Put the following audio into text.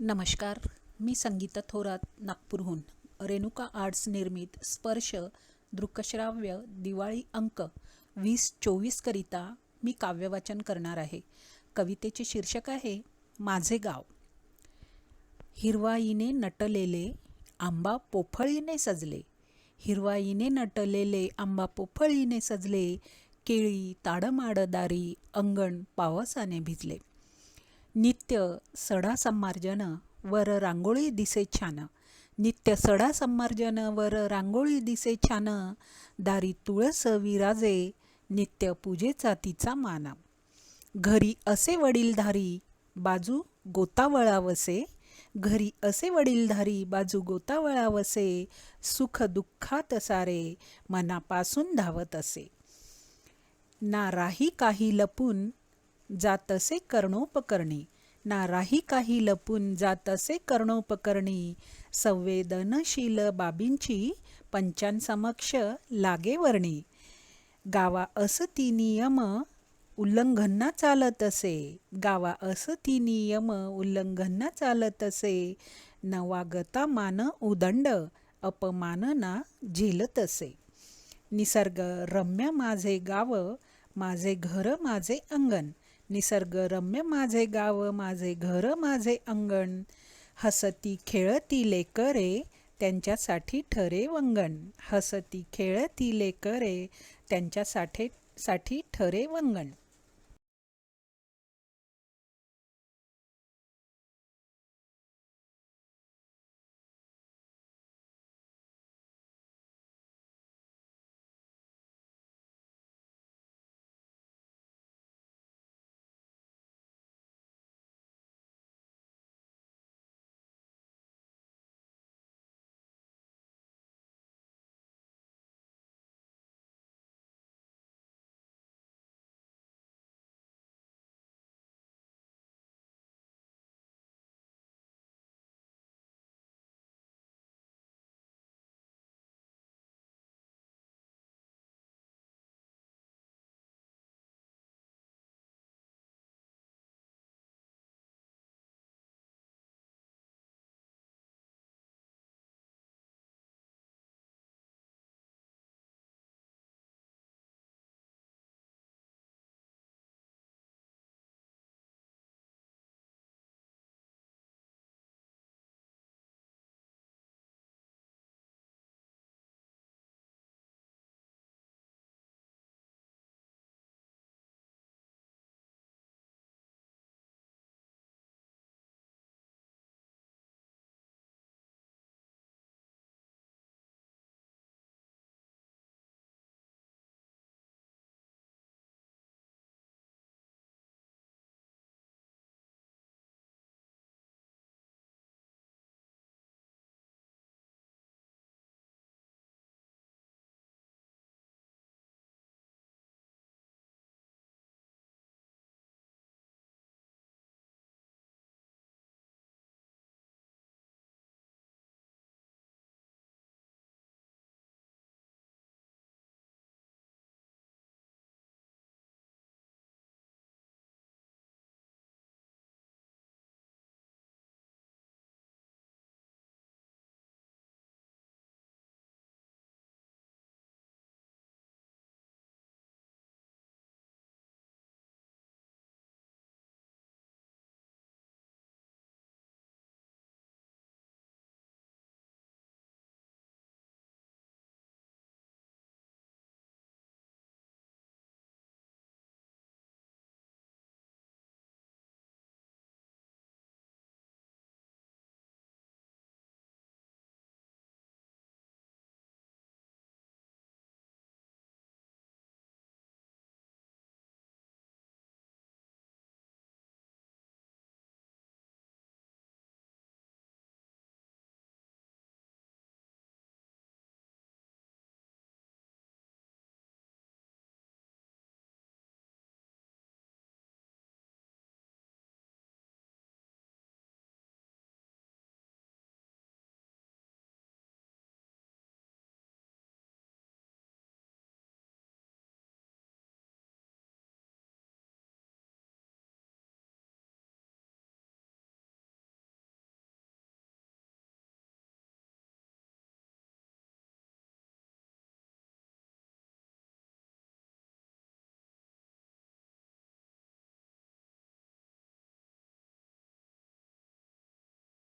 नमस्कार. मी संगीता थोरात नागपूरहून. रेणुका आर्ट्स निर्मित स्पर्श दृकश्राव्य दिवाळी अंक वीस चोवीसकरिता मी काव्यवाचन करणार आहे. कवितेचे शीर्षक आहे माझे गाव. हिरवाईने नटलेले आंबा पोफळीने सजले. हिरवाईने नटलेले आंबा पोफळीने सजले. केळी ताडमाडदारी अंगण पावसाने भिजले. नित्य सडा संमार्जन वर रांगोळी दिसे छान नित्य सडा संमार्जन वर रांगोळी दिसे छान दारी तुळस विराजे नित्य पूजेचा तिचा माना. घरी असे वडीलधारी बाजू गोतावळावसे. घरी असे वडीलधारी बाजू गोतावळावसे. सुख दुःखात सारे मनापासून धावत असे. ना राही काही लपून जातसे कर्णोपकरणी. ना राही काही लपून जातसे कर्णोपकरणी. संवेदनशील बाबींची पंचांसमक्ष लागे वर्णी. गावा असती नियम उल्लंघन चालत असे गावा असती नियम उल्लंघन चालत असे नवागता मान उदंड अपमान ना झेलत असे निसर्ग रम्य माझे गाव माझे घर माझे अंगण. निसर्गरम्य माझे गाव माझे घर माझे अंगण. हसती खेळती लेकरे त्यांच्यासाठी ठरे वंगण. हसती खेळती लेकरे त्यांच्यासाठी साठी ठरे वंगण.